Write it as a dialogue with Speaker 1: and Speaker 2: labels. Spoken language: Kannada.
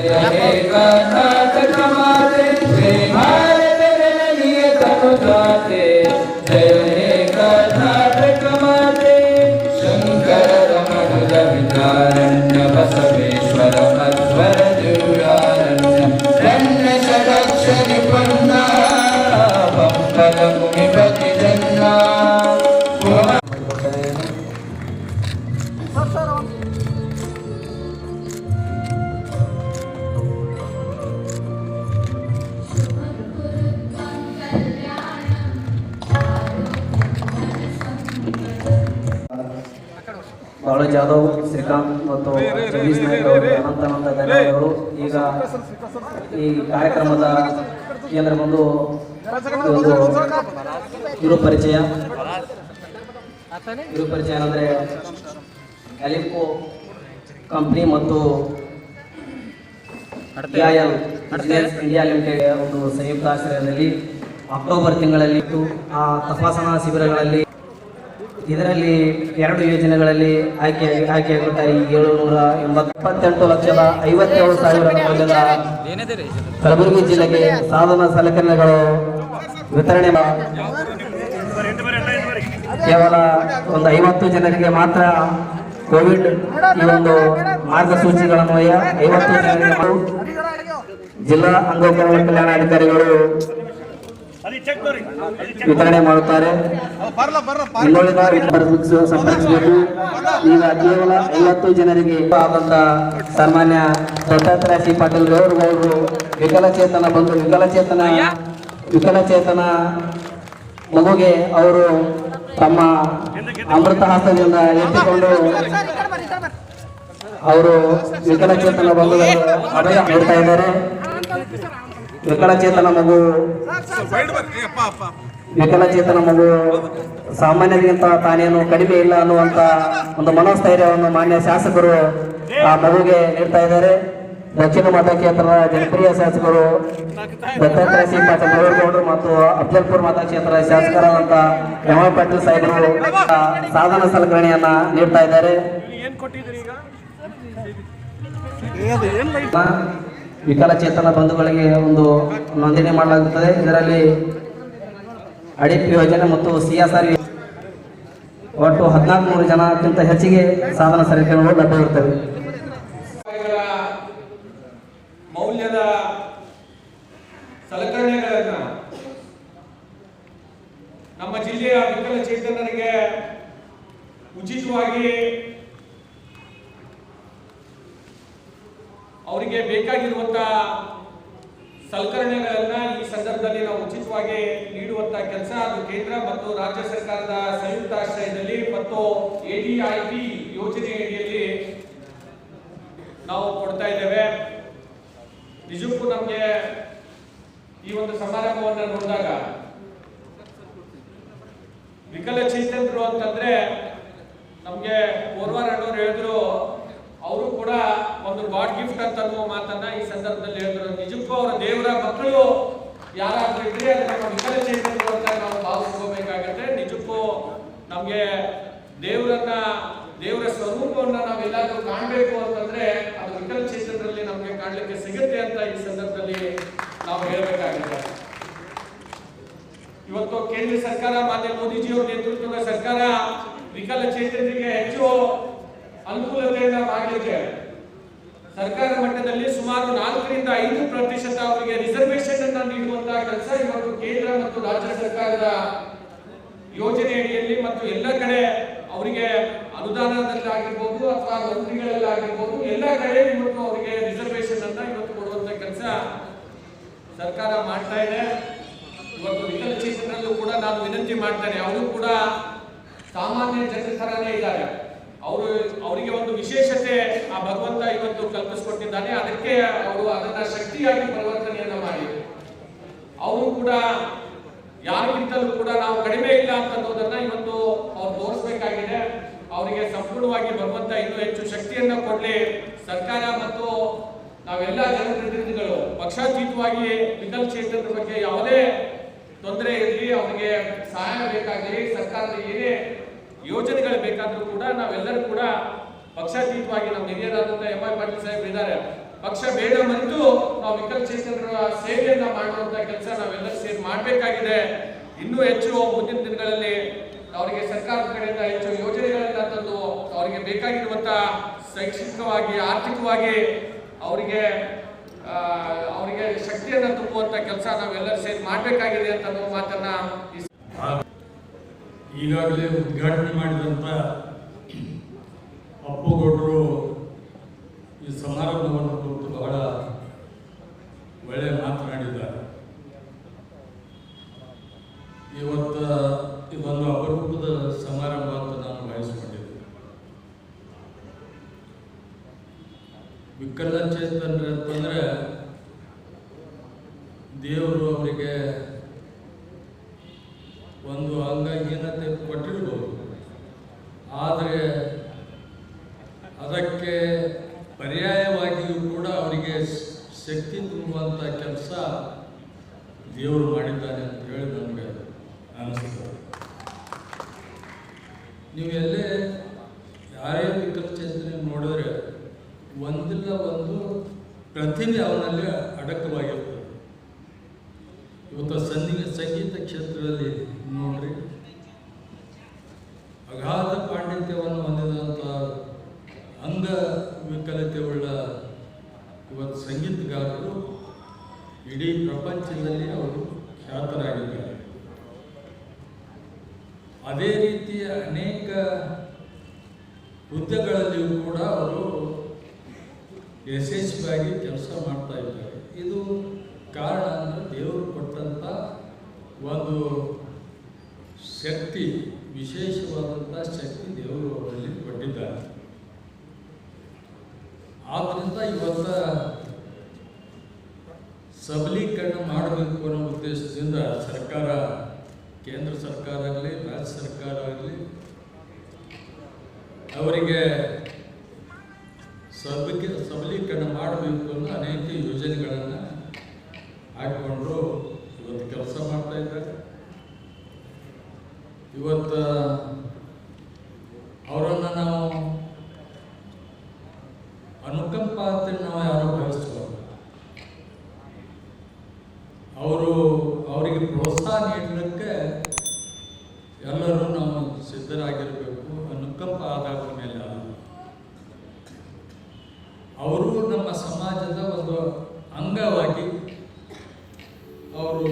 Speaker 1: કનત કમાતે જય ભારત રણનીય તનુ દાતે
Speaker 2: ಬಾಳು ಜಾಧವ್, ಶ್ರೀಕಾಂತ್ ಮತ್ತು ಜಗದೀಶ್ ನಾಯ್ಕ ಅವರು ಅನಂತ ಅನಂತ ಧನ್ಯವಾದಗಳು. ಈಗ ಈ ಕಾರ್ಯಕ್ರಮದ ಕೇಂದ್ರ ಬಂದು ಗುರು ಪರಿಚಯ. ಗುರು ಪರಿಚಯ ಅಂದರೆ ಅಲಿಂಕೋ ಕಂಪ್ನಿ ಮತ್ತು ಇಂಡಿಯಾ ಲಿಮಿಟೆಡ್ ಒಂದು ಸಂಯುಕ್ತ ಆಶ್ರಯದಲ್ಲಿ ಅಕ್ಟೋಬರ್ ತಿಂಗಳಲ್ಲಿ ಆ ತಪಾಸಣಾ ಶಿಬಿರಗಳಲ್ಲಿ ಇದರಲ್ಲಿ ಎರಡು ಯೋಜನೆಗಳಲ್ಲಿ ಆಯ್ಕೆ ಆಯ್ಕೆಯಾಗುತ್ತಾರೆ ಏಳು ಏಳುನೂರ ಎಂಬತ್ತೆಂಟು ಲಕ್ಷದ ಐವತ್ತೇಳು ಸಾವಿರ ಮೌಲ್ಯದ ಕಲಬುರಗಿ ಜಿಲ್ಲೆಗೆ ಸಾಧನ ಸಲಕರಣೆಗಳು ವಿತರಣೆ ಕೇವಲ ಒಂದು ಐವತ್ತು ಜನರಿಗೆ ಮಾತ್ರ ಕೋವಿಡ್ ಈ ಒಂದು ಮಾರ್ಗಸೂಚಿಗಳನ್ವಯ ಐವತ್ತು ಜನರಿಗೆ ಜಿಲ್ಲಾ ಅಂಗೋಪಚಾರ ಕಲ್ಯಾಣಾಧಿಕಾರಿಗಳು ವಿತರಣೆ ಮಾಡುತ್ತಾರೆ. ಸಂಪರ್ಕಿಸಬೇಕು. ಈಗ ಕೇವಲ ಐವತ್ತು ಜನರಿಗೆ ಆದಂತ ಸನ್ಮಾನ್ಯ ದತ್ತಾತ್ರೇಯ ಸಿ. ಪಾಟೀಲ್ ಗೌಡ್ರು ಅವರು ವಿಕಲಚೇತನ ಬಂದು ವಿಕಲಚೇತನ ವಿಕಲಚೇತನ ಮಗುಗೆ ಅವರು ತಮ್ಮ ಅಮೃತ ಹಾಸ್ತದಿಂದ ಎತ್ತಿಕೊಂಡು ಅವರು ವಿಕಲಚೇತನ ಬಂದು ಅಭಯ ನೀಡ್ತಾ ಇದ್ದಾರೆ. ವಿಕಲಚೇತನ ಮಗು. ವಿಕಲಚೇತನ ಮಗು ಸಾಮಾನ್ಯರಿಗಿಂತ ತಾನೇನು ಕಡಿಮೆ ಇಲ್ಲ ಅನ್ನುವಂತ ಒಂದು ಮನೋಸ್ಥೈರ್ಯವನ್ನು ಮಾನ್ಯ ಶಾಸಕರು ಆ ಮಗುಗೆ ನೀಡ್ತಾ ಇದ್ದಾರೆ. ದಕ್ಷಿಣ ಮತಕ್ಷೇತ್ರದ ಜನಪ್ರಿಯ ಶಾಸಕರು ದತ್ತಾತ್ರೇಯ ಸಿಂಹ ಚಂದ್ರಗೌಡರು ಗೌಡರು ಮತ್ತು ಅಫ್ಜಲ್ಪುರ್ ಮತಕ್ಷೇತ್ರದ ಶಾಸಕರಾದಂತ ಯಮ ಪಾಟೀಲ್ ಆ ಸಾಧನ ಸಲಕರಣೆಯನ್ನ ನೀಡ್ತಾ ಇದ್ದಾರೆ. ವಿಕಲಚೇತನ ಬಂಧುಗಳಿಗೆ ಒಂದು ನೋಂದಣಿ ಮಾಡಲಾಗುತ್ತದೆ. ಇದರಲ್ಲಿ ಅಡಿಪ್ ಯೋಜನೆ ಮತ್ತು ಸಿ ಎಸ್ ಆರ್ ಒಟ್ಟು ಹದಿನಾಲ್ಕು ನೂರು ಜನಕ್ಕಿಂತ ಹೆಚ್ಚಿಗೆ ಸಾಧನ ಸಲಕರಣೆಗಳು ಲಭ್ಯವಿರುತ್ತವೆ.
Speaker 3: ಮೌಲ್ಯದ ಸಲಕರಣೆಗಳನ್ನು ನಮ್ಮ ಜಿಲ್ಲೆಯ ವಿಕಲಚೇತನರಿಗೆ ಉಚಿತವಾಗಿ ಅವರಿಗೆ ಬೇಕಾಗಿರುವಂತಹ ಸಲಕರಣೆಗಳನ್ನ ಈ ಸಂದರ್ಭದಲ್ಲಿ ನಾವು ಉಚಿತವಾಗಿ ನೀಡುವಂತಹ ಕೆಲಸ ಅದು ಕೇಂದ್ರ ಮತ್ತು ರಾಜ್ಯ ಸರ್ಕಾರದ ಸಂಯುಕ್ತ ಆಶ್ರಯದಲ್ಲಿ ಮತ್ತು ಎಡಿಐಪಿ ಯೋಜನೆ ಅಡಿಯಲ್ಲಿ ನಾವು ಕೊಡ್ತಾ ಇದ್ದೇವೆ. ನಿಜಕ್ಕೂ ನಮಗೆ ಈ ಒಂದು ಸಮಾರಂಭವನ್ನು ನೋಡಿದಾಗ ವಿಕಲಚೇತನರು ಅಂತಂದ್ರೆ ನಮಗೆ ಅಣ್ಣವ್ರು ಹೇಳಿದ್ರು ಅನ್ನುವ ಮಾತನ್ನ ಈ ಸಂದರ್ಭದಲ್ಲಿ ಹೇಳಿದ್ರು. ನಿಜಕ್ಕೂ ಅವರ ದೇವರ ಮಕ್ಕಳು ಯಾರಾದ್ರೂ ಇದ್ರೆ ನಮ್ಮ ವಿಕಲಚೇತನರು ಅಂತ ನಾವು ಭಾವಿಸ್ಕೋಬೇಕಾಗತ್ತೆ. ನಿಜಕ್ಕೂ ನಮ್ಗೆ ದೇವರನ್ನ, ದೇವರ ಸ್ವರೂಪವನ್ನ ನಾವೆಲ್ಲಾದ್ರೂ ಕಾಣಬೇಕು ಅಂತಂದ್ರೆ ಅದು ವಿಕಲಚೇತನರಲ್ಲಿ ನಮ್ಗೆ ಕಾಣ್ಲಿಕ್ಕೆ ಸಿಗುತ್ತೆ ಅಂತ ಈ ಸಂದರ್ಭದಲ್ಲಿ ನಾವು ಹೇಳಬೇಕಾಗಿದೆ. ಇವತ್ತು ಕೇಂದ್ರ ಸರ್ಕಾರ, ಮಾನ್ಯ ಮೋದಿಜಿಯವರ ನೇತೃತ್ವದ ಸರ್ಕಾರ ವಿಕಲ ವಿಕಲಚೇತನರಿಗೆ ಹೆಚ್ಚು ಅನುಕೂಲತೆಯನ್ನ ಮಾಡಲಿಕ್ಕೆ ಸರ್ಕಾರ ಮಟ್ಟದಲ್ಲಿ ಸುಮಾರು ನಾಲ್ಕರಿಂದ ಐದು ಪ್ರತಿಶತ ಅವರಿಗೆ ರಿಸರ್ವೇಶನ್ ಅನ್ನ ನೀಡುವಂತಹ ಕೆಲಸ ಇವತ್ತು ಕೇಂದ್ರ ಮತ್ತು ರಾಜ್ಯ ಸರ್ಕಾರದ ಯೋಜನೆ ಅಡಿಯಲ್ಲಿ ಮತ್ತು ಎಲ್ಲ ಕಡೆ ಅವರಿಗೆ ಅನುದಾನದಲ್ಲಾಗಿರ್ಬೋದು ಅಥವಾ ನೌಕರಿಗಳಲ್ಲಾಗಿರ್ಬೋದು ಎಲ್ಲ ಕಡೆ ಇವತ್ತು ಅವರಿಗೆ ರಿಸರ್ವೇಶನ್ ಅನ್ನ ಇವತ್ತು ಕೊಡುವಂತ ಕೆಲಸ ಸರ್ಕಾರ ಮಾಡ್ತಾ ಇದೆ. ಇವತ್ತು ವಿಕಲಚೇತನರಲ್ಲೂ ಕೂಡ ನಾನು ವಿನಂತಿ ಮಾಡ್ತೇನೆ, ಅವರು ಕೂಡ ಸಾಮಾನ್ಯ ಜನರ ಇದ್ದಾರೆ. ಅವರು, ಅವರಿಗೆ ಒಂದು ವಿಶೇಷತೆ ಆ ಭಗವಂತ ಕಲ್ಪಿಸ್ಕೊಟ್ಟಿದ್ದಾನೆ ಅದಕ್ಕೆ ಅವರು ಅದನ್ನ ಶಕ್ತಿಯಾಗಿ ಪರಿವರ್ತನೆಯನ್ನ ಮಾಡಿ ಅವರು ಕೂಡ ಯಾರಿಗಿಂತಲೂ ಕೂಡ ನಾವು ಕಡಿಮೆ ಇಲ್ಲ ಅಂತ ಅನ್ನೋದನ್ನ ಇವತ್ತು ಅವ್ರು ತೋರಿಸಬೇಕಾಗಿದೆ. ಅವರಿಗೆ ಸಂಪೂರ್ಣವಾಗಿ ಭಗವಂತ ಇನ್ನೂ ಹೆಚ್ಚು ಶಕ್ತಿಯನ್ನ ಕೊಡ್ಲಿ. ಸರ್ಕಾರ ಮತ್ತು ನಾವೆಲ್ಲ ಜನಪ್ರತಿನಿಧಿಗಳು ಪಕ್ಷಾತೀತವಾಗಿ ವಿಕಲಚೇತನರ ಬಗ್ಗೆ ಯಾವುದೇ ತೊಂದರೆ ಇರಲಿ, ಅವರಿಗೆ ಸಹಾಯ ಬೇಕಾಗಲಿ, ಸರ್ಕಾರದ ಏನೇ ಯೋಜನೆಗಳು ಬೇಕಾದರೂ ಕೂಡ ನಾವೆಲ್ಲರೂ ಕೂಡ ಪಕ್ಷಾತೀತವಾಗಿ ನಮ್ಮ ಹಿರಿಯರಾದಂಥ ಎಂ ಐ ಪಾಟೀಲ್ ಇದ್ದಾರೆ ಪಕ್ಷ ಬೇಡ ಮತ್ತು ನಾವು ವಿಕಲಚೇತನರ ಸೇವೆಯನ್ನ ಮಾಡುವಂತ ಕೆಲಸ ನಾವೆಲ್ಲರೂ ಸೇರಿ ಮಾಡಬೇಕಾಗಿದೆ. ಇನ್ನೂ ಹೆಚ್ಚು ಮುಂದಿನ ದಿನಗಳಲ್ಲಿ ಅವರಿಗೆ ಸರ್ಕಾರದ ಕಡೆಯಿಂದ ಹೆಚ್ಚು ಯೋಜನೆಗಳನ್ನ ತಂದು ಅವರಿಗೆ ಬೇಕಾಗಿರುವಂತ ಶೈಕ್ಷಣಿಕವಾಗಿ, ಆರ್ಥಿಕವಾಗಿ ಅವರಿಗೆ ಅವರಿಗೆ ಶಕ್ತಿಯನ್ನ ತುಂಬುವಂತ ಕೆಲಸ ನಾವೆಲ್ಲರೂ ಸೇರಿ ಮಾಡಬೇಕಾಗಿದೆ ಅಂತ ಮಾತನ್ನ
Speaker 4: ಈಗಾಗಲೇ ಉದ್ಘಾಟನೆ ಮಾಡಿದಂತ ಅಪ್ಪುಗೌಡರು ಈ ಸಮಾರಂಭವನ್ನು ಕುರಿತು ಬಹಳ ಒಳ್ಳೆಯ ಮಾತನಾಡಿದ್ದಾರೆ. ಇವತ್ತು ಇದೊಂದು ಅಪರೂಪದ ಸಮಾರಂಭ ಅಂತ ನಾನು ಭಾವಿಸಿಕೊಂಡಿದ್ದೆ ವಿಕಲಚೇತನರು ಅಂತಂದರೆ ದೇವರು ಅವರಿಗೆ ಒಂದು ಅಂಗಹೀನತೆ ಕೊಟ್ಟಿರ್ಬೋದು ಆದರೆ ಅದಕ್ಕೆ ಪರ್ಯಾಯವಾಗಿಯೂ ಕೂಡ ಅವರಿಗೆ ಸ್- ಶಕ್ತಿ ತುಂಬುವಂಥ ಕೆಲಸ ದೇವರು ಮಾಡಿದ್ದಾನೆ ಅಂತ ಹೇಳಿ ನಮಗೆ ಅನಿಸ್ತದೆ. ನೀವು ಎಲ್ಲೇ ಯಾರೇ ವಿಕಲಚೇತನೆ ನೋಡಿದ್ರೆ ಒಂದಿಲ್ಲ ಒಂದು ಪ್ರತಿಭೆ ಅವನಲ್ಲಿ ಅಡಕವಾಗಿರ್ತದೆ. ಇವತ್ತು ಸಂಗೀತ ಸಂಗೀತ ಕ್ಷೇತ್ರದಲ್ಲಿ ನೋಡ್ರಿ. ಅಗಾಧ ಪಾಂಡಿತ್ಯವನ್ನು ಹೊಂದಿದಂಥ ಅಂಗ ವಿಕಲತೆಯುಳ್ಳ ಇವತ್ತು ಸಂಗೀತಗಾರರು ಇಡೀ ಪ್ರಪಂಚದಲ್ಲಿ ಅವರು ಖ್ಯಾತರಾಗಿದ್ದಾರೆ. ಅದೇ ರೀತಿಯ ಅನೇಕ ಹುದ್ದೆಗಳಲ್ಲಿಯೂ ಕೂಡ ಅವರು ಯಶಸ್ವಿಯಾಗಿ ಕೆಲಸ ಮಾಡ್ತಾ ಇದ್ದಾರೆ. ಇದು ಕಾರಣ ಅಂದರೆ ದೇವರು ಕೊಟ್ಟಂಥ ಒಂದು ಶಕ್ತಿ ವಿಶೇಷವಾದಂಥ ಶಕ್ತಿ ದೇವರು ಅವರಲ್ಲಿ ಕೊಟ್ಟಿದ್ದಾರೆ. ಆದ್ದರಿಂದ ಇವತ್ತ ಸಬಲೀಕರಣ ಮಾಡಬೇಕು ಅನ್ನೋ ಉದ್ದೇಶದಿಂದ ಸರ್ಕಾರ, ಕೇಂದ್ರ ಸರ್ಕಾರ ಆಗಲಿ, ರಾಜ್ಯ ಸರ್ಕಾರ ಆಗಲಿ, ಅವರಿಗೆ ಸಬಲೀಕ ಸಬಲೀಕರಣ ಮಾಡಬೇಕು ಅನ್ನೋ ಅನೇಕ ಯೋಜನೆಗಳನ್ನು ಅವರು ಅವರಿಗೆ ಪ್ರೋತ್ಸಾಹ ನೀಡಲಿಕ್ಕೆ ಎಲ್ಲರೂ ನಾವು ಸಿದ್ಧರಾಗಿರಬೇಕು ಅನುಕಂಪ ಆದಾಗ ಮೇಲೆ. ಅವರು ನಮ್ಮ ಸಮಾಜದ ಒಂದು ಅಂಗವಾಗಿ ಅವರು